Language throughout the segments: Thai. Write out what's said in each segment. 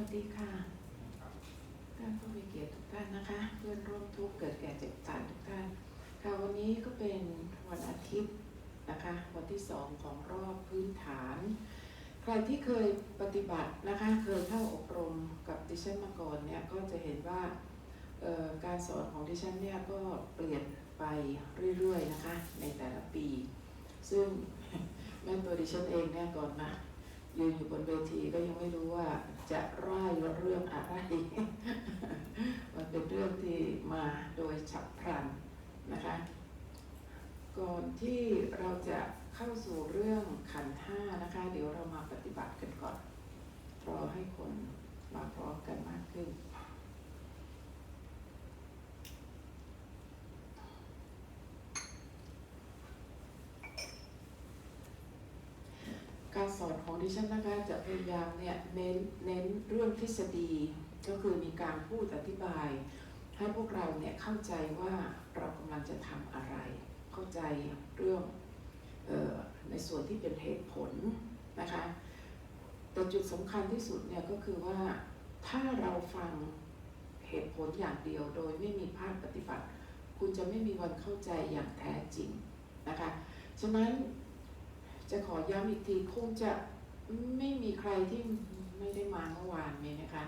วัสดีค่ะท่านผู้มีเกียรติทุกท่านนะคะ เพื่อนร่วมทุกข์เกิดแก่เจ็บตายทุกท่าน ค่ะวันนี้ก็เป็นวันอาทิตย์นะคะ วันที่สองของรอบพื้นฐาน ใครที่เคยปฏิบัตินะคะเคยเข้าอบรมกับดิฉันมาก่อนเนี่ยก็จะเห็นว่าการสอนของดิฉันเนี่ยก็เปลี่ยนไปเรื่อยๆนะคะในแต่ละปี ซึ่งแม่ตัวดิฉันเองเนี่ยก่อนมา ยืนอยู่บนเวทีก็ยังไม่รู้ว่าจะร่ายเรื่องอะไร มันเป็นเรื่องที่มาโดยฉับพลันนะคะ ก่อนที่เราจะเข้าสู่เรื่องขันห้านะคะ เดี๋ยวเรามาปฏิบัติกันก่อน รอให้คนมาพร้อมกันมากขึ้น การสอนของ ดิฉันนะคะจะพยายามเนี่ยเน้นเน้นเรื่องทฤษฎีก็คือมีการพูดอธิบาย ให้พวกเราเนี่ยเข้าใจว่าเรากำลังจะทำอะไร เข้าใจเรื่องออในส่วนที่เป็นเหตุผลนะคะแต่จุดสำคัญที่สุดเนี่ยก็คือว่าถ้าเราฟังเหตุผลอย่างเดียวโดยไม่มีภาคปฏิบัติ คุณจะไม่มีวันเข้าใจอย่างแท้จริงนะคะ ฉะนั้นจะขอย้ำอีกทีคงจะ ไม่มีใครที่ไม่ได้มาเมื่อวานนี้นะคะ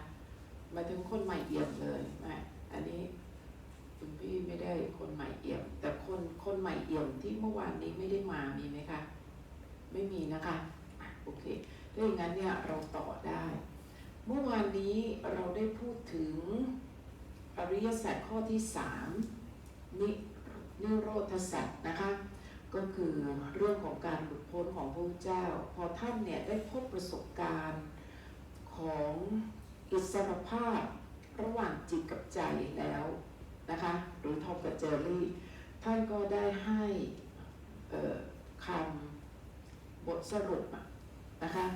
มาถึงคนใหม่เอี่ยมเลยนะอันนี้คุณพี่ไม่ได้คนใหม่เอี่ยม แต่คนคนใหม่เอี่ยมที่เมื่อวานนี้ไม่ได้มามีไหมคะ ไม่มีนะคะอะโอเคถ้าอย่างนั้นเนี่ยเราต่อได้ เมื่อวานนี้เราได้พูดถึงอริยสัจข้อที่สามนินิโรธสัจนะคะ ก็คือเรื่องของการหลุดพ้นของพระพุทธเจ้า พอท่านเนี่ยได้พบประสบการณ์ของอิสรภาพระหว่างจิตกับใจแล้วนะคะหรือทอมกับเจอรี่ ท่านก็ได้ให้คำบทสรุปนะคะ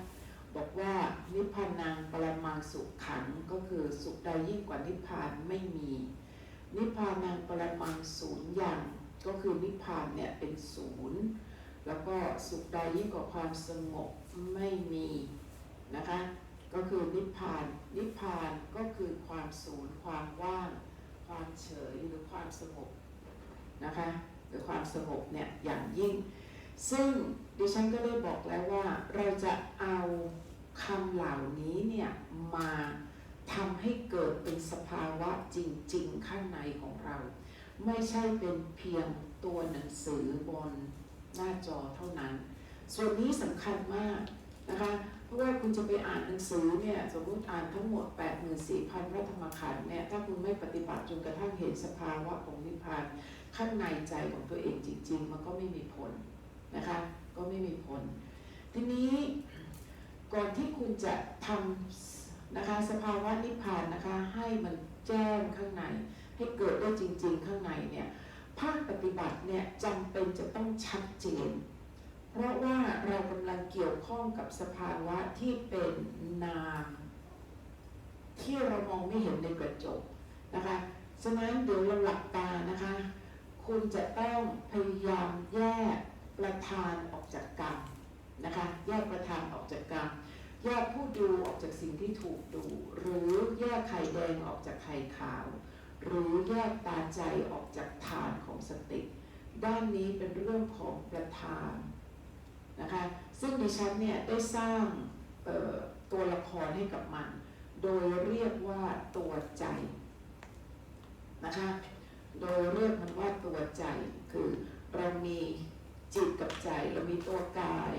บอกว่านิพพานังปรมังสุขขังก็คือสุขใดยิ่งกว่านิพพานไม่มี นิพพานังปรมังศูนย์อย่าง ก็คือนิพพานเนี่ยเป็นศูนย์แล้วก็สุขใดยิ่งกว่าความสงบไม่มีนะคะ ก็คือนิพพาน นิพพานก็คือความศูนย์ความว่าง ความเฉยหรือความสงบนะคะหรือความสงบเนี่ยอย่างยิ่ง ซึ่งดิฉันก็ได้บอกแล้วว่าเราจะเอาคำเหล่านี้เนี่ยมาทำให้เกิดเป็นสภาวะจริง ๆ ข้างในของเรา ไม่ใช่เป็นเพียงตัวหนังสือบนหน้าจอเท่านั้น ส่วนนี้สำคัญมากนะคะ เพราะว่าคุณจะไปอ่านหนังสือเนี่ยสมมติอ่านทั้งหมด 84,000 พระธรรมขันธ์เนี่ยถ้าคุณไม่ปฏิบัติจนกระทั่งเห็นสภาวะของนิพพานข้างในใจของตัวเองจริง ๆ มันก็ไม่มีผลนะคะ ก็ไม่มีผล ทีนี้ก่อนที่คุณจะทำนะคะสภาวะนิพพานนะคะให้มันแจ้งข้างใน ให้เกิดได้จริง ๆ ข้างในเนี่ยภาคปฏิบัติเนี่ยจำเป็นจะต้องชัดเจน เพราะว่าเรากำลังเกี่ยวข้องกับสภาวะที่เป็นนาม ที่เรามองไม่เห็นในกระจกนะคะฉะนั้นเดี๋ยวเราหลับตานะคะ คุณจะต้องพยายามแยกประธานออกจากกรรมนะคะแยกประธานออกจากกรรมแยกผู้ดูออกจากสิ่งที่ถูกดู หรือแยกไข่แดงออกจากไข่ขาว รือแยกตาใจออกจากฐานของสติ ด้านนี้เป็นเรื่องของประธานนะคะซึ่งดิฉันเนี่ยได้สร้างตัวละครให้กับมัน โดยเรียกว่าตัวใจนะคะโดยเรียกมันว่าตัวใจคือเรามีจิตกับใจ เรามีตัวกาย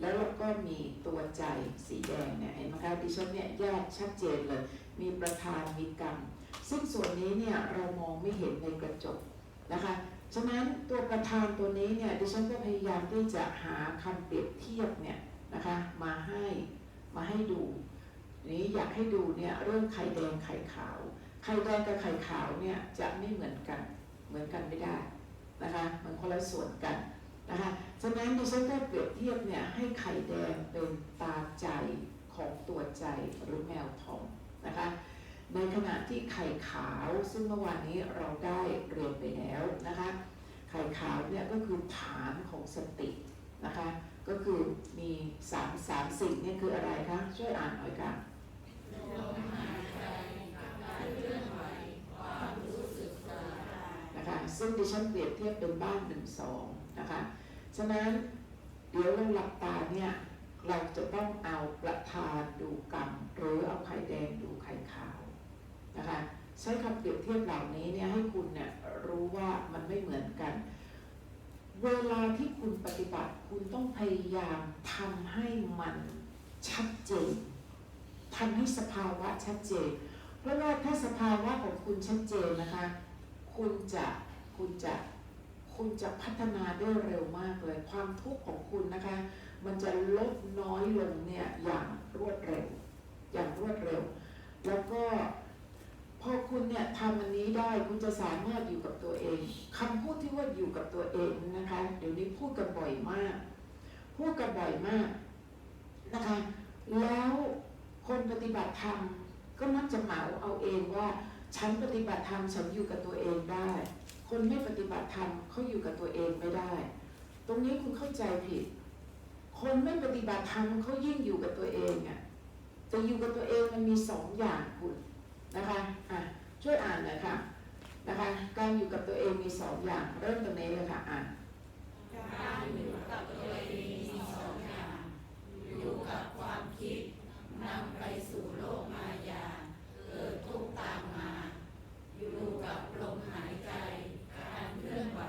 แล้วเราก็มีตัวใจสีแดงเนี่ยเห็นไหมคะดิฉันเนี่ยแยกชัดเจนเลย มีประธานมีกรรม ซึ่งส่วนนี้เนี่ยเรามองไม่เห็นในกระจกนะคะฉะนั้นตัวประธานตัวนี้เนี่ยดิฉันก็พยายามที่จะหาคำเปรียบเทียบเนี่ยนะคะมาให้มาให้ดูนี้อยากให้ดูเนี่ยเรื่องไข่แดงไข่ขาว ไข่แดงกับไข่ขาวเนี่ยจะไม่เหมือนกันเหมือนกันไม่ได้นะคะมันคนละส่วนกันนะคะฉะนั้นดิฉันก็เปรียบเทียบเนี่ยให้ไข่แดงเป็นตาใจของตัวใจหรือแมวทองนะคะ ในขณะที่ไข่ขาวซึ่งเมื่อวานนี้เราได้เรียนไปแล้วนะคะไข่ขาวเนี่ยก็คือฐานของสตินะคะก็คือมีสามสามสิ่งเนี่ยคืออะไรคะช่วยอ่านหน่อยค่ะนะคะซึ่งดิฉันเปรียบเทียบเป็นบ้านหนึ่งสองนะคะฉะนั้นเดี๋ยวเราหลับตาเนี่ยเราจะต้องเอาประธานดูกรรม หรือเอาไข่แดงดูไข่ขาว นะคะใช้คำเปรียบเทียบเหล่านี้เนี่ยให้คุณเนี่ยรู้ว่ามันไม่เหมือนกัน เวลาที่คุณปฏิบัติคุณต้องพยายามทำให้มันชัดเจนทำให้สภาวะชัดเจน เพราะว่าถ้าสภาวะของคุณชัดเจนนะคะ คุณจะคุณจะคุณจะพัฒนาได้เร็วมากเลยความทุกข์ของคุณนะคะ มันจะลดน้อยลงเนี่ยอย่างรวดเร็ว อย่างรวดเร็ว แล้วก็ พอคุณเนี่ยทำอันนี้ได้คุณจะสามารถอยู่กับตัวเองคำพูดที่ว่าอยู่กับตัวเองนะคะ เดี๋ยวนี้พูดกันบ่อยมาก พูดกันบ่อยมากนะคะ แล้วคนปฏิบัติธรรมก็มักจะเหมาเอาเองว่า ฉันปฏิบัติธรรมฉันอยู่กับตัวเองได้ คนไม่ปฏิบัติธรรมเขาอยู่กับตัวเองไม่ได้ ตรงนี้คุณเข้าใจผิด คนไม่ปฏิบัติธรรมเขายิ่งอยู่กับตัวเองอะ่ะแต่อยู่กับตัวเองมันมีสองอย่างคุณ นะคะอะช่วยอ่านหน่อยค่ะนะคะการอยู่กับตัวเองมีสองอย่าง เริ่มตรงนี้เลยค่ะอ่านการอยู่กับตัวเองมีสองอย่าง อยู่กับความคิดนำไปสู่โลกมายา เกิดทุกข์ตามมา อยู่กับลมหายใจ การเคลื่อนไหว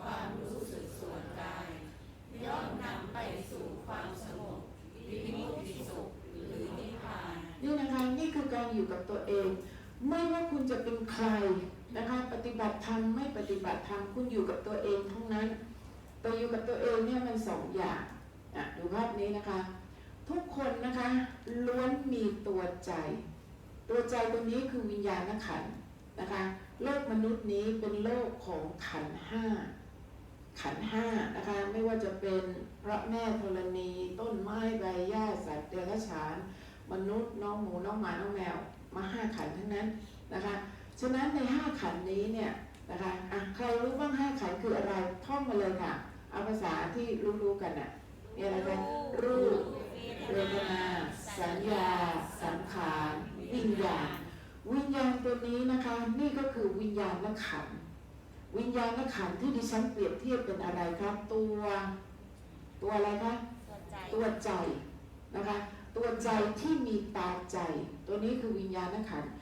ความรู้สึกส่วนกายย่อมนำไปสู่ความสงบวิมุตติสุขหรือนิพพาน นี่นะคะ นี่คือการอยู่กับตัวเอง ไม่ว่าคุณจะเป็นใครนะคะปฏิบัติธรรมไม่ปฏิบัติธรรมคุณอยู่กับตัวเองทั้งนั้นแต่อยู่กับตัวเองเนี่ยมันสองอย่างอะดูภาพนี้นะคะ ทุกคนนะคะล้วนมีตัวใจ ตัวใจตรงนี้คือวิญญาณขันธ์นะคะโลกมนุษย์นี้เป็นโลกของขันธ์ห้าขันธ์ห้านะคะไม่ว่าจะเป็นพระแม่ธรณี ต้นไม้ใบหญ้าสัตว์เดรัจฉาน มนุษย์น้องหมูน้องหมาน้องแมวมาห้าขันทั้งนั้นนะคะฉะนั้นในห้าขันนี้เนี่ยนะคะอะใครรู้บ้างห้าขันคืออะไรท่องมาเลยค่ะ เอาภาษาที่รู้ๆกันน่ะนี่ยอะไรกันรูปเวทนา สัญญา สังขารวิญญาณวิญญาณตัวนี้นะคะนี่ก็คือวิญญาณละขันวิญญาณละขันที่ดิฉันเปรียบเทียบเป็นอะไรครับ ตัว ตัวอะไรคะตัวใจนะคะ ตัวใจที่มีตาใจ ตัวนี้คือวิญญาณขันธ์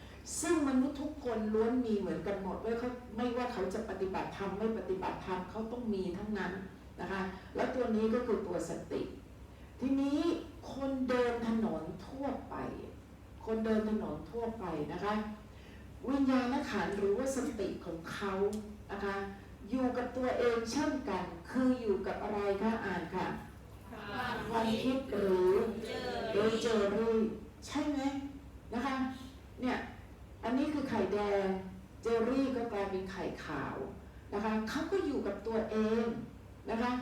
ซึ่งมนุษย์ทุกคนล้วนมีเหมือนกันหมดไม่เขาไม่ว่าเขาจะปฏิบัติธรรมไม่ปฏิบัติธรรมเขาต้องมีทั้งนั้นนะคะ แล้วตัวนี้ก็คือตัวสติ ทีนี้คนเดินถนนทั่วไป คนเดินถนนทั่วไปนะคะ วิญญาณขันธ์หรือว่าสติของเขานะคะอยู่กับตัวเองเช่นกัน คืออยู่กับอะไรคะอ่านค่ะความคิดหรือ เจอรี่ใช่ไหมนะคะเนี่ยอันนี้คือไข่แดงเจอรี่ก็กลายเป็นไข่ขาวนะคะเขาก็อยู่กับตัวเองนะคะ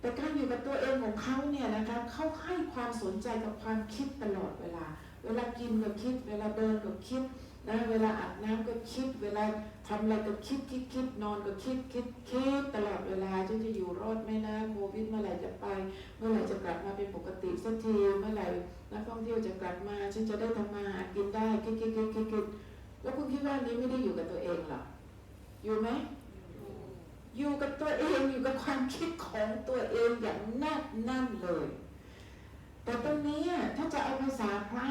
แต่การอยู่กับตัวเองของเขาเนี่ยนะคะเขาให้ความสนใจกับความคิดตลอดเวลา เวลากินก็คิด เวลาเดินก็คิด นะเวลาอาบน้ำก็คิด เวลาทำอะไรก็คิดคิดคิดนอนก็คิดคิดคิดตลอดเวลาฉันจะอยู่รอดไหมนะโควิดเมื่อไหร่จะไป เมื่อไหร่จะกลับมาเป็นปกติสักทีเมื่อไหร่นักท่องเที่ยวจะกลับมาฉันจะได้ทำมาหากินได้คิดคิดคิดคิดคิดแล้วคุณคิดว่านี้ไม่ได้อยู่กับตัวเองหรออยู่ไหมอยู่กับตัวเองอยู่กับความคิดของตัวเองอย่างแนบแน่นเลย แต่ตรงนี้ถ้าจะเอาภาษาพระ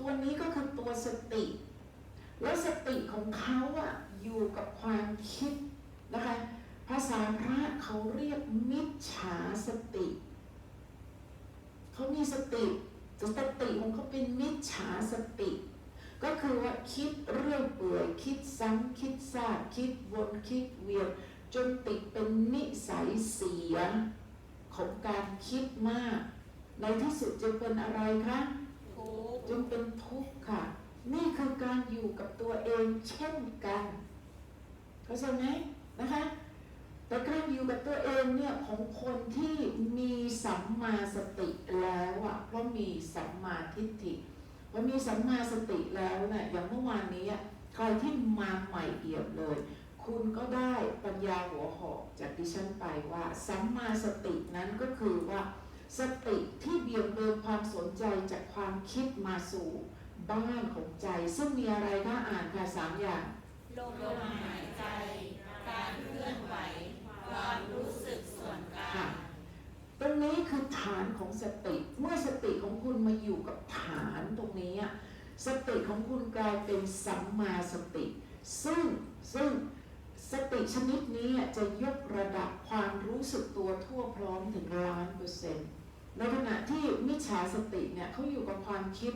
ตัวนี้ก็คือตัวสติ แล้วสติของเขาอะอยู่กับความคิดนะคะภาษาพระเขาเรียกมิจฉาสติเขามีสติแต่สติของเขาเป็นมิจฉาสติ ก็คือว่าคิดเรื่อยเปื่อยคิดซ้ำคิดซากคิดวนคิดเวียนจนติดเป็นนิสัยเสียของการคิดมาก ในที่สุดจะเป็นอะไรคะจึงเป็นทุกข์ค่ะ นี่คือการอยู่กับตัวเองเช่นกัน เข้าใจไหมนะคะ แต่การอยู่กับตัวเองเนี่ยของคนที่มีสัมมาสติแล้วอะเพราะมีสัมมาทิฏฐิพอมีสัมมาสติแล้วเนี่ยอย่างเมื่อวานนี้อะใครที่มาใหม่เอี่ยมเลย คุณก็ได้ปัญญาหัวหอกจากดิฉันไปว่าสัมมาสตินั้นก็คือว่า สติที่เบี่ยงเบนความสนใจจากความคิดมาสู่ บ้านของใจซึ่งมีอะไรถ้าอ่านค่ะสามอย่างลมหายใจ การเคลื่อนไหว ความรู้สึกส่วนกลาค่ะงตรงนี้คือฐานของสติ เมื่อสติของคุณมาอยู่กับฐานตรงนี้อะสติของคุณกลายเป็นสัมมาสติ ซึ่งซึ่งสติชนิดนี้อะจะยกระดับความรู้สึกตัวทั่วพร้อมถึงล้านเปอร์เซ็นต์ในขณะที่มิจฉาสติเนี่ยเขาอยู่กับความคิด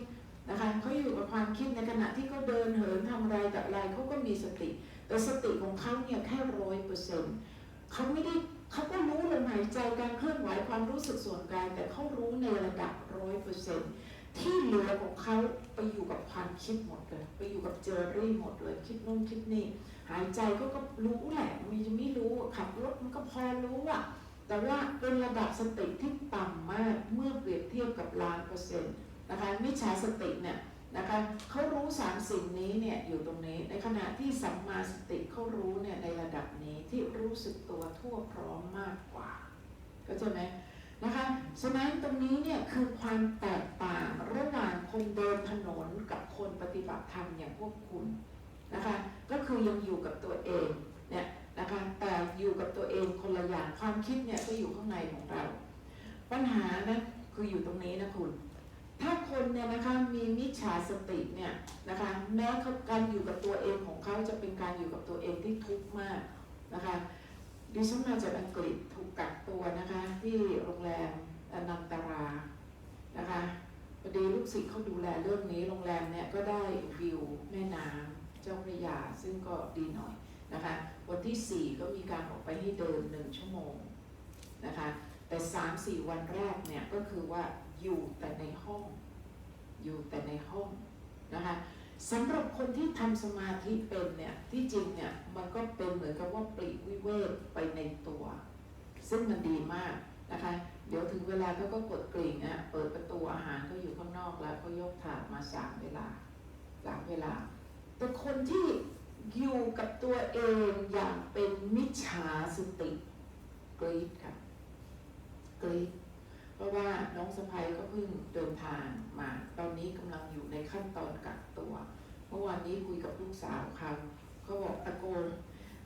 นะคะเขาอยู่กับความคิดในขณะที่เขาเดินเหินทำอะไรกับอะไรเขาก็มีสติ แต่สติของเขาเนี่ยแค่ร้อยเปอร์เซ็นต์เขาไม่ได้เขาก็รู้ลมหายใจการเคลื่อนไหวความรู้สึกส่วนกายแต่เขารู้ในระดับร้อยเปอร์เซ็นต์ที่เหลือของเขาไปอยู่กับความคิดหมดเลยไปอยู่กับเจอรี่หมดเลยคิดนู่นคิดนี่หายใจก็ก็รู้แหละมันจะไม่รู้ขับรถมันก็พอรู้อะแต่ว่าเป็นระดับสติที่ต่ำมากเมื่อเปรียบเทียบกับล้านเปอร์เซ็นต์ นะคะมิจฉาสติเนี่ยนะคะเขารู้สามสิ่งนี้เนี่ยอยู่ตรงนี้ ในขณะที่สัมมาสติเขารู้เนี่ยในระดับนี้ที่รู้สึกตัวทั่วพร้อมมากกว่าเข้าใจไหมนะคะฉะนั้นตรงนี้เนี่ยคือความแตกต่างระหว่างคนเดินถนนกับคนปฏิบัติธรรมอย่างพวกคุณนะคะก็คือยังอยู่กับตัวเองเนี่ยนะคะแต่อยู่กับตัวเองคนละอย่างความคิดเนี่ยก็อยู่ข้างในของเรา ปัญหานะคืออยู่ตรงนี้นะคุณ ถ้าคนเนี่ยนะคะมีมิจฉาสติเนี่ยนะคะแม้การอยู่กับตัวเองของเขาจะเป็นการอยู่กับตัวเองที่ทุกข์มากนะคะดิฉันมาจากอังกฤษถูกกักตัวนะคะที่โรงแรมอนันตรานะคะพอดีลูกศิษย์เขาดูแลเรื่องนี้โรงแรมเนี่ยก็ได้วิวแม่น้ำเจ้าพระยาซึ่งก็ดีหน่อยนะคะวันที่ 4 ก็มีการออกไปให้เดินหนึ่งชั่วโมงนะคะแต่ 3-4 วันแรกเนี่ยก็คือว่า อยู่แต่ในห้อง อยู่แต่ในห้องนะคะสำหรับคนที่ทำสมาธิเป็นเนี่ยที่จริงเนี่ยมันก็เป็นเหมือนกับว่าปลีกวิเวกไปในตัว ซึ่งมันดีมากนะคะ เดี๋ยวถึงเวลาเขาก็กดกริ่งนะเปิดประตูอาหารก็อยู่ข้างนอกแล้วก็ยกถาดมาสามเวลาสามเวลา แต่คนที่อยู่กับตัวเองอย่างเป็นมิจฉาสติกรีดค่ะกรีด เพราะว่าน้องสะพ้ยก็เพิ่งเดินทางมา ตอนนี้กำลังอยู่ในขั้นตอนกักตัว เมื่อวานนี้คุยกับลูกสาวเขาเขาบอกตะโกน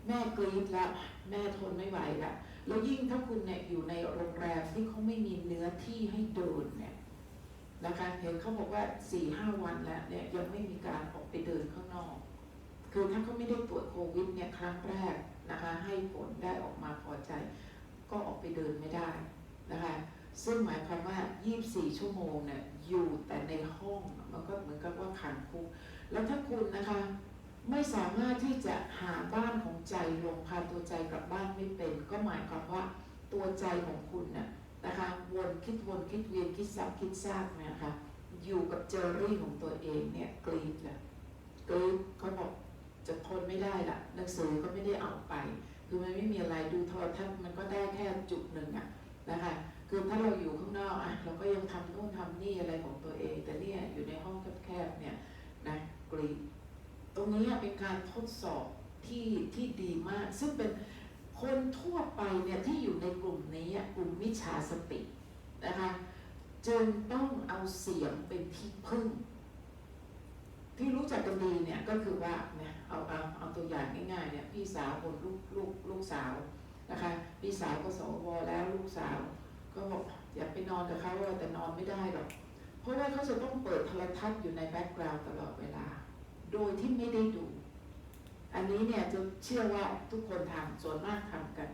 แม่กรีดแล้วแม่ทนไม่ไหวล้วแล้วยิ่งถ้าคุณเนี่ยอยู่ในโรงแรมที่เขาไม่มีเนื้อที่ให้เดินเนี่ยนะคะเห็นเขาบอกว่า4ี่ห้าวันแล้วเนี่ยยังไม่มีการออกไปเดินข้างนอก คือถ้าเขาไม่ได้ตรวจโควิดเนี่ยครั้งแรกนะคะให้ผลได้ออกมาพอใจ ก็ออกไปเดินไม่ได้นะคะ ซึ่งหมายความว่า 24 ชั่วโมงเนี่ยอยู่แต่ในห้องมันก็เหมือนกับว่าขังคุก แล้วถ้าคุณนะคะ ไม่สามารถที่จะหาบ้านของใจลงพาตัวใจกลับบ้านไม่เป็น ก็หมายความว่าตัวใจของคุณน่ะนะคะวนคิดวนคิดเวียนคิดซ้ำคิดซากเนะคะอยู่กับเจอรี่ของตัวเองเนี่ยกรีดเลยกรีดเขาบอกจะทนไม่ได้ละหนังสือก็ไม่ได้เอาไป คือมันไม่มีอะไรดูโทรทัศน์มันก็ได้แค่จุดหนึ่งอะนะคะ คือถ้าเราอยู่ข้างนอกอะเราก็ยังทำนู่นทำนี่อะไรของตัวเอง แต่เนี่ยอยู่ในห้องแคบๆเนี่ยนะกรีดตรงนี้เป็นการทดสอบที่ที่ดีมาก ซึ่งเป็นคนทั่วไปเนี่ยที่อยู่ในกลุ่มนี้กลุ่มมิจฉาสตินะคะจึงต้องเอาเสียงเป็นที่พึ่ง ที่รู้จักกันดีเนี่ยก็คือว่าเนี่ยเอาเอาเอาตัวอย่างง่ายๆเนี่ยพี่สาวคนลูกลูกลูกสาวนะคะพี่สาวก็สวแล้วลูกสาว ก็บอกอยากไปนอนกับเขาแต่นอนไม่ได้หรอก เพราะว่าเขาจะต้องเปิดโทรทัศน์อยู่ในแบ็กกราวด์ตลอดเวลา โดยที่ไม่ได้ดู อันนี้เนี่ยจะเชื่อว่าทุกคนทำส่วนมากทำกัน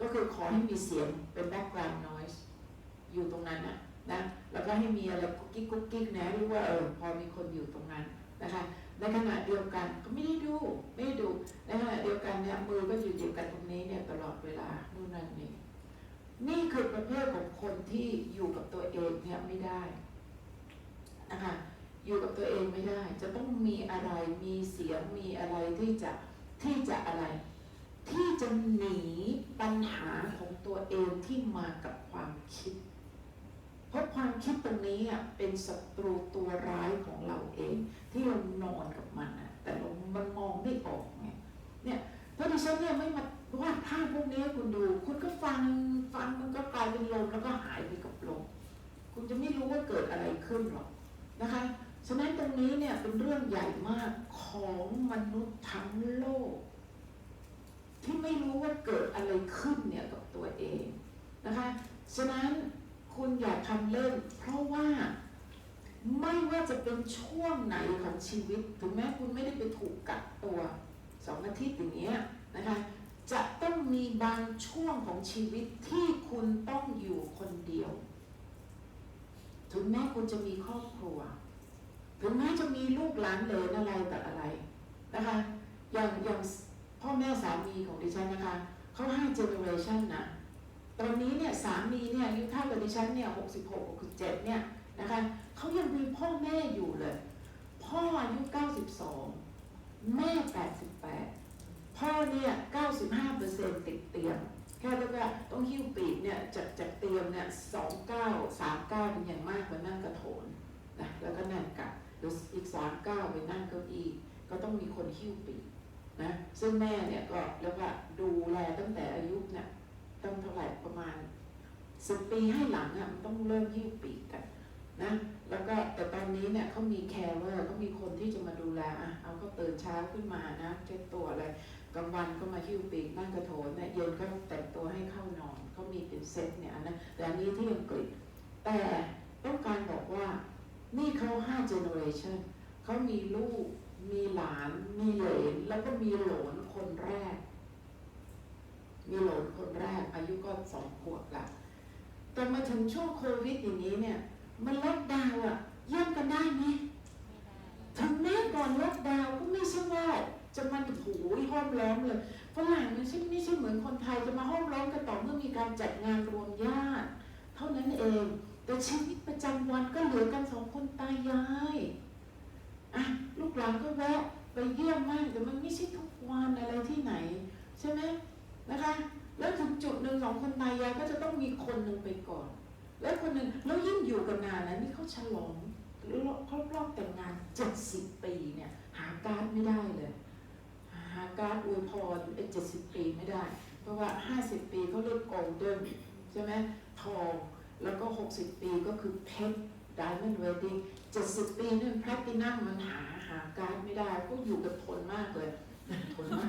ก็คือขอให้มีเสียงเป็น background noise อยู่ตรงนั้นนะนะ แล้วก็ให้มีอะไรกุ๊กกิ๊กกุ๊กกิ๊กนะหรือว่าเออพอมีคนอยู่ตรงนั้นนะคะในขณะเดียวกันก็ไม่ได้ดูไม่ได้ดูในขณะเดียวกันเนี่ยมือก็อยู่อยู่กันตรงนี้เนี่ยตลอดเวลานู่นนั่นนี่ นี่คือประเภทของคนที่อยู่กับตัวเองเนี่ยไม่ได้นะคะอยู่กับตัวเองไม่ได้ จะต้องมีอะไรมีเสียงมีอะไรที่จะที่จะอะไร ที่จะหนีปัญหาของตัวเองที่มากับความคิด เพราะความคิดตรงนี้อะเป็นศัตรูตัวร้ายของเราเอง ที่เรานอนกับมันอะแต่เรามันมองไม่ออกไงเนี่ยเพราะดิฉันเนี่ยไม่มา วาดภาพพวกนี้คุณดู คุณก็ฟังฟังมันก็กลายเป็นลมแล้วก็หายไปกับลมคุณจะไม่รู้ว่าเกิดอะไรขึ้นหรอกนะคะ ฉะนั้นตรงนี้เนี่ยเป็นเรื่องใหญ่มากของมนุษย์ทั้งโลก ที่ไม่รู้ว่าเกิดอะไรขึ้นเนี่ยกับตัวเองนะคะ ฉะนั้นคุณอย่าทำเล่นเพราะว่าไม่ว่าจะเป็นช่วงไหนของชีวิต ถึงแม้คุณไม่ได้ไปถูกกักตัวสองอาทิตย์อย่างเงี้ยนะคะ จะต้องมีบางช่วงของชีวิตที่คุณต้องอยู่คนเดียว ถึงแม้คุณจะมีครอบครัว ถึงแม้จะมีลูกหลานเหลนอะไรแต่อะไรนะคะ อย่างอย่างพ่อแม่สามีของดิฉันนะคะเขาให้เจเนอเรชันนะตอนนี้เนี่ยสามีเนี่ยอายุเท่ากับดิฉันเนี่ยหกสิบหกหกสิบเจ็ดเนี่ยนะคะเขายังมีพ่อแม่อยู่เลย พ่ออายุเก้าสิบสองแม่แปดสิบแปดพ่อเนี่ย ซนติดเตียงแค่แล้วก็ต้องหิ้วปีกเนี่ยจากจากเตียงเนี่ยสองเก้าสามเก้าเป็นอย่างมากมานั่งกระโถนนะแล้วก็นั่งกับหรืออีกสามเก้าไปนั่งเก้าอี้ก็ต้องมีคนหิ้วปีกนะซึ่งแม่เนี่ยก็แล้วก็ดูแลตั้งแต่อายุเนี่ยต้องเท่าไหร่ประมาณสิบปีให้หลังอะมันต้องเริ่มหิ้วปีกกันนะแล้วก็แต่ตอนนี้เนี่ยเขามีแคร์เวอร์เขามีคนที่จะมาดูแลอะเอาเขาตื่นเช้าขึ้นมานะเช็ดตัวอะไร กลางวันก็มาหิ้วปีกนั่งกระโถนเนี่ยเย็นก็แต่งตัวให้เข้านอนเขามีเป็นเซตเนี่ยอันนะแต่อันนี้ที่อังกฤษแต่ต้องการบอกว่านี่เขาห้าเจเนอเรชันเขามีลูก มีหลาน มีเหลน แล้วก็มีโหลนคนแรก มีโหลนคนแรก อายุก็สองขวบละแต่มาถึงช่วงโควิดอย่างนี้เนี่ย มันล็อกดาวน์อะเยี่ยมกันได้ไหมถึงแม้ก่อนล็อกดาวน์ก็ไม่ใช่ว่า จะมันโหูยห้อมล้อมเลยฝรั่งมันใช่ไม่ใช่เหมือนคนไทยจะมาห้อมล้อมกันต่อเมื่อมีการจัดงานรวมญาติ เท่านั้นเอง แต่ชีวิตประจำวันก็เหลือกันสองคนตายายอะลูกหลานก็แวะไปเยี่ยมมากแต่มันไม่ใช่ทุกวันอะไรที่ไหน ใช่ไหมนะคะ แล้วถึงจุดหนึ่งสองคนตายายก็จะต้องมีคนหนึ่งไปก่อน แล้วคนหนึ่งแล้วยิ่งอยู่กันนานนะนี่เขาฉลองครบรอบแต่งงานเจ็ดสิบปีเนี่ย หาการไม่ได้เลย การ์ดอวยพรไอ้เจ็ดสิบปีไม่ได้ เพราะว่าห้าสิบปีเขาเรียกโกลเด้นใช่ไหมทองแล้วก็หกสิบปีก็คือเพชรดิมอนด์เวดดิ้งเจ็ดสิบปีนี่แพลตินัมมันหาหาการ์ดไม่ได้พวกอยู่กันทนมากเลยทนมาก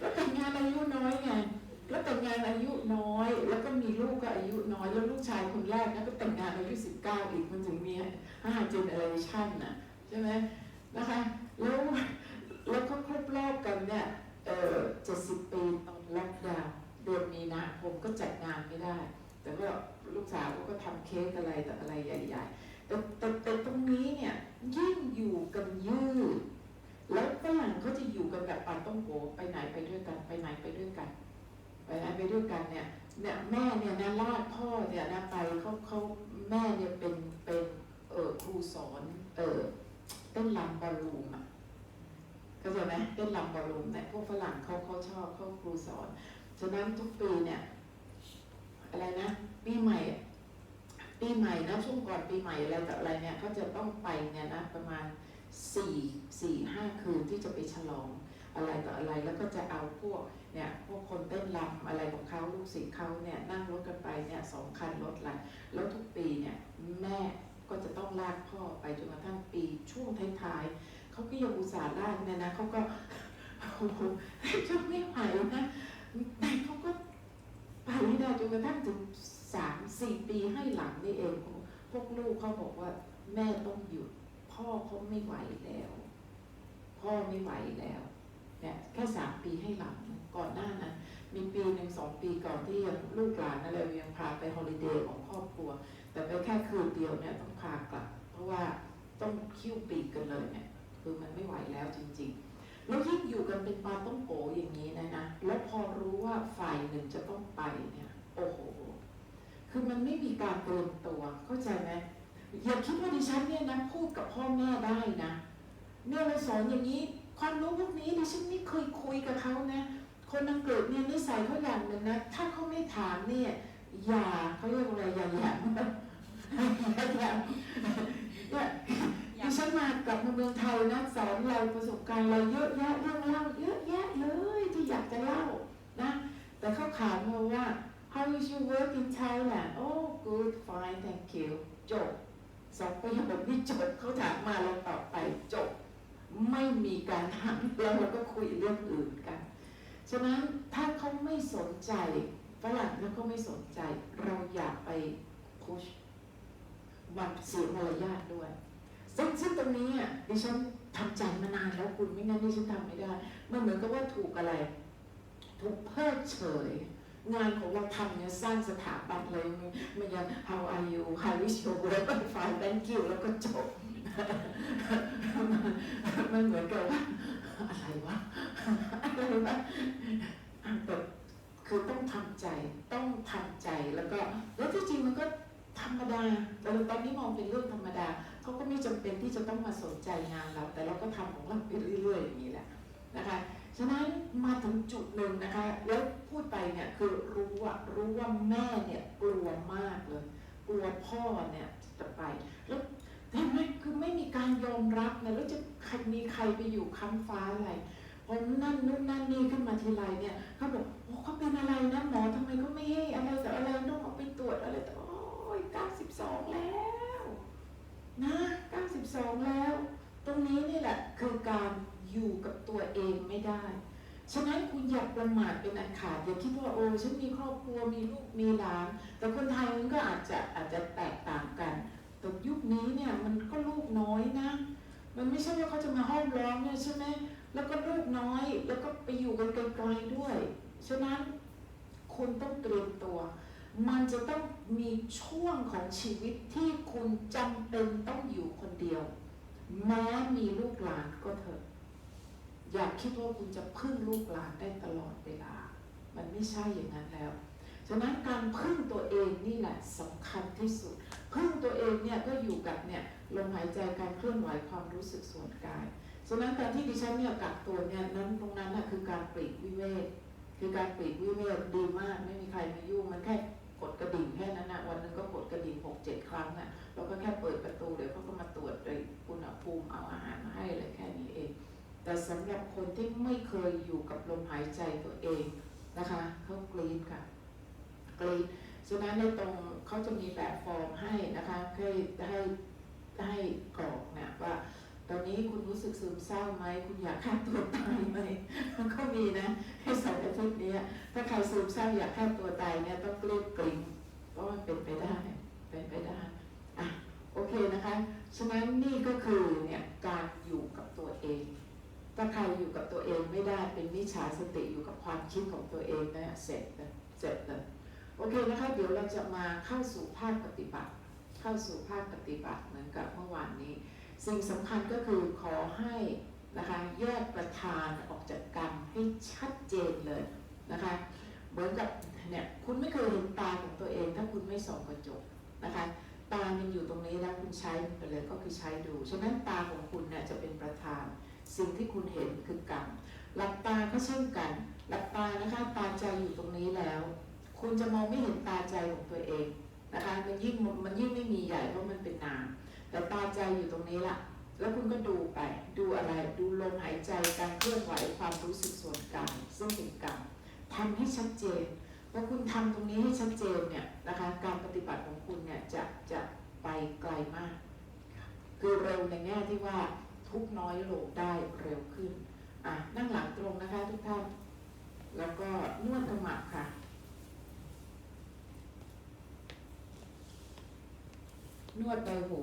ก็แต่งงานอายุน้อยไงก็แต่งงานอายุน้อย แล้วก็มีลูกก็อายุน้อยแล้วลูกชายคนแรกนะก็แต่งงานอายุสิบเก้าอีกมันถึงมีห้าเจเนอเรชั่นนะใช่ไหมนะคะ แล้วแล้วก็ครบรอบกันเนี่ยเออเจ็ดสิบปีตอนล็อกดาวน์เดือนมีนาคมก็จัดงานไม่ได้ แต่ก็ลูกสาวก็ทำเค้กอะไรแต่อะไรใหญ่ ๆ แต่แต่ตรงนี้เนี่ยยิ่งอยู่กันยืด แล้วฝรั่งเขาจะอยู่กันแบบปาต้องโกไปไหนไปด้วยกัน ไปไหนไปด้วยกัน ไปไหนไปด้วยกันเนี่ยเนี่ยแม่เนี่ยนะลากพ่อเนี่ยนะไปเขาเขาแม่เนี่ยเป็นเป็นเออครูสอนเออเต้นลำบอลลูมอะเข้าใจไหมเต้นลำบอลลูมเนี่ยพวกฝรั่ง เขาชอบเขาครูสอนฉะนั้นทุกปีเนี่ย อะไรนะปีใหม่ปีใหม่นะช่วงก่อนปีใหม่อะไรต่ออะไรเนี่ยเขาจะต้องไปเนี่ยนะประมาณสี่สี่ห้าคืนที่จะไปฉลองอะไรต่ออะไรแล้วก็จะเอาพวกเนี่ยพวกคนเต้นรำอะไรของเขาลูกศิษย์เขาเนี่ยนั่งรถกันไปเนี่ยสองคันรถละแล้วทุกปีเนี่ยแม่ก็จะต้องลากพ่อไปจนกระทั่งปีช่วงท้ายๆเขาก็ยังอุตส่าห์ลากเนี่ยนะเขาก็ จะไม่ไหวนะแต่เขาก็ไปไม่ได้จนกระทั่งถึงสามสี่ปีให้หลังนี่เอง พวกลูกเขาบอกว่า แม่ต้องหยุด พ่อเขาไม่ไหวแล้ว พ่อไม่ไหวแล้วเนี่ยแค่สามปีให้หลังก่อนหน้านั้นมีปีหนึ่งสองปีก่อนที่ยังลูกหลานอะไรยังพาไปฮอลิเดย์ของครอบครัว แต่ไปแค่คืนเดียวเนี่ยต้องพากลับ เพราะว่าต้องคิ้วปีกกันเลยเนี่ยคือมันไม่ไหวแล้วจริง ๆ แล้วยิ่งอยู่กันเป็นปาต้องโกอย่างนี้นะนะแล้วพอรู้ว่าฝ่ายหนึ่งจะต้องไปเนี่ย โอ้โห คือมันไม่มีการเตรียมตัว เข้าใจไหมอย่าคิดว่าดิฉันเนี่ยนะพูดกับพ่อแม่ได้นะเนี่ยเราสอนอย่างนี้ ความรู้พวกนี้ดิฉันไม่เคยคุยกับเขานะคนอังกฤษเนี่ยนิสัยเขาอย่างหนึ่งนะถ้าเขาไม่ถามเนี่ย อย่าเขาเรียกว่าอะไรอย่าแหยมอย่าแหยมเนี่ย ดิฉันมากลับมาเมืองไทยนะสอนเราประสบการณ์เราเยอะแยะเรื่องเล่าเยอะแยะเลยที่อยากจะเล่านะ แต่เขาถามมาว่า how is your work in Thailand oh good fine thank you จบสองประโยคนี้จบเขาถามมาเราตอบไปจบ ไม่มีการหันแล้วเราก็คุยเรื่องอื่นกัน ฉะนั้นถ้าเขาไม่สนใจฝรั่งถ้าเขาไม่สนใจ เราอย่าไปพุชมันเสียมารยาทด้วย ซึ่งซึ่งตรงนี้อะดิฉันทำใจมานานแล้วคุณไม่งั้นดิฉันทำไม่ได้ มันเหมือนกับว่าถูกอะไร ถูกเพิกเฉย งานของเราทำเนี่ยสร้างสถาบันเลยมันมันยัง how are you how is your work fine thank you แล้วก็จบ มันเหมือนกับว่าอะไรวะอะไรวะแบบคือต้องทำใจต้องทำใจแล้วก็ แล้วที่จริงมันก็ธรรมดาแต่ตอนนี้มองเป็นเรื่องธรรมดา เขาก็ไม่จำเป็นที่จะต้องมาสนใจงานเรา แต่เราก็ทำของเราไปเรื่อยๆอย่างนี้แหละนะคะฉะนั้นมาถึงจุดหนึ่งนะคะ แล้วพูดไปเนี่ยคือรู้ว่ารู้ว่าแม่เนี่ยกลัวมากเลยกลัวพ่อเนี่ยจะไปแล้วเห็นไมคือไม่มีการยอมรับนะแล้วจะใครมีใครไปอยู่ค้ำฟ้าอะไรพอนั่นนู่นนั่นนี่ขึ้นมาทีไรเนี่ยเขาบอกโอ้เขาเป็นอะไรนะหมอทำไมเขาไม่ให้อะไรแต่อะไรต้องเอาไปตรวจอะไรแต่โอ้ย92แล้ว นะ92 แล้ว ตรงนี้นี่แหละคือการอยู่กับตัวเองไม่ได้ ฉะนั้นคุณอย่าประมาทเป็นอันขาดอย่าคิดว่าโอ้ฉันมีครอบครัวมีลูกมีหลานแต่คนไทยมันก็อาจจะอาจจะแตกต่างกันแต่ยุคนี้เนี่ยมันก็ลูกน้อยนะ มันไม่ใช่ว่าเขาจะมาห้อมล้อมเนี่ยใช่ไหมแล้วก็ลูกน้อยแล้วก็ไปอยู่กันไกลๆด้วย ฉะนั้นคุณต้องเตรียมตัว มันจะต้องมีช่วงของชีวิตที่คุณจำเป็นต้องอยู่คนเดียว แม้มีลูกหลานก็เถอะ อย่าคิดว่าคุณจะพึ่งลูกหลานได้ตลอดเวลา มันไม่ใช่อย่างนั้นแล้ว ฉะนั้นการพึ่งตัวเองนี่แหละสำคัญที่สุด พึ่งตัวเองเนี่ยก็อยู่กับเนี่ยลมหายใจการเคลื่อนไหวความรู้สึกส่วนกาย ฉะนั้นการที่ดิฉันเนี่ยกักตัวเนี่ยนั้นตรงนั้นน่ะคือการปลีกวิเวกคือการปลีกวิเวกดีมากไม่มีใครมายุ่งมันแค่ ดกระดิ่งแค่นั้นนะวันนึงก็กดกระดิ่งหกเจ็ดครั้งน่ะเราก็แค่เปิดประตูเดี๋ยวเขาก็มาตรวจเลยอุณหภูมิเอาอาหารมาให้เลยแค่นี้เอง แต่สำหรับคนที่ไม่เคยอยู่กับลมหายใจตัวเองนะคะเขากรีดค่ะกรีดฉะนั้นในตรงเขาจะมีแบบฟอร์มให้นะคะให้ให้ให้กรอกเนี่ยว่า ตอนนี้คุณรู้สึกซึมเศร้าไหม คุณอยากฆ่าตัวตายไหม มันก็มีนะให้สองอาทิตย์นี้ถ้าใครซึมเศร้าอยากฆ่าตัวตายเนี่ยต้องรีบกริ่งเพราะมันเป็นไปได้ เป็นไปได้อะโอเคนะคะ ฉะนั้นนี่ก็คือเนี่ยการอยู่กับตัวเอง ถ้าใครอยู่กับตัวเองไม่ได้เป็นมิจฉาสติอยู่กับความคิดของตัวเองนะเสร็จเลยเสร็จเลยโอเคนะคะเดี๋ยวเราจะมาเข้าสู่ภาคปฏิบัติ เข้าสู่ภาคปฏิบัติเหมือนกับเมื่อวานนี้ สิ่งสำคัญก็คือขอให้นะคะแยกประธานออกจากกรรมให้ชัดเจนเลยนะคะเหมือนกับเนี่ยคุณไม่เคยเห็นตาของตัวเอง ถ้าคุณไม่ส่องกระจกนะคะตามันอยู่ตรงนี้แล้วคุณใช้มันไปเลยก็คือใช้ดู ฉะนั้นตาของคุณเนี่ยจะเป็นประธาน สิ่งที่คุณเห็นคือกรรมหลับตาก็เช่นกัน หลับตานะคะตาใจอยู่ตรงนี้แล้ว คุณจะมองไม่เห็นตาใจของตัวเองนะคะมันยิ่งมันยิ่งไม่มีใหญ่เพราะมันเป็นนาม แต่ตาใจอยู่ตรงนี้ละแล้วคุณก็ดูไป ดูอะไร ดูลมหายใจ การเคลื่อนไหว ความรู้สึกส่วนกลางซึ่งเป็นกรรมทำให้ชัดเจนพอคุณทำตรงนี้ให้ชัดเจนเนี่ยนะคะ การปฏิบัติของคุณเนี่ยจะจะไปไกลมาก คือเร็วในแง่ที่ว่าทุกน้อยลงได้เร็วขึ้นอะนั่งหลังตรงนะคะทุกท่าน แล้วก็นวดขมับค่ะนวดใบหู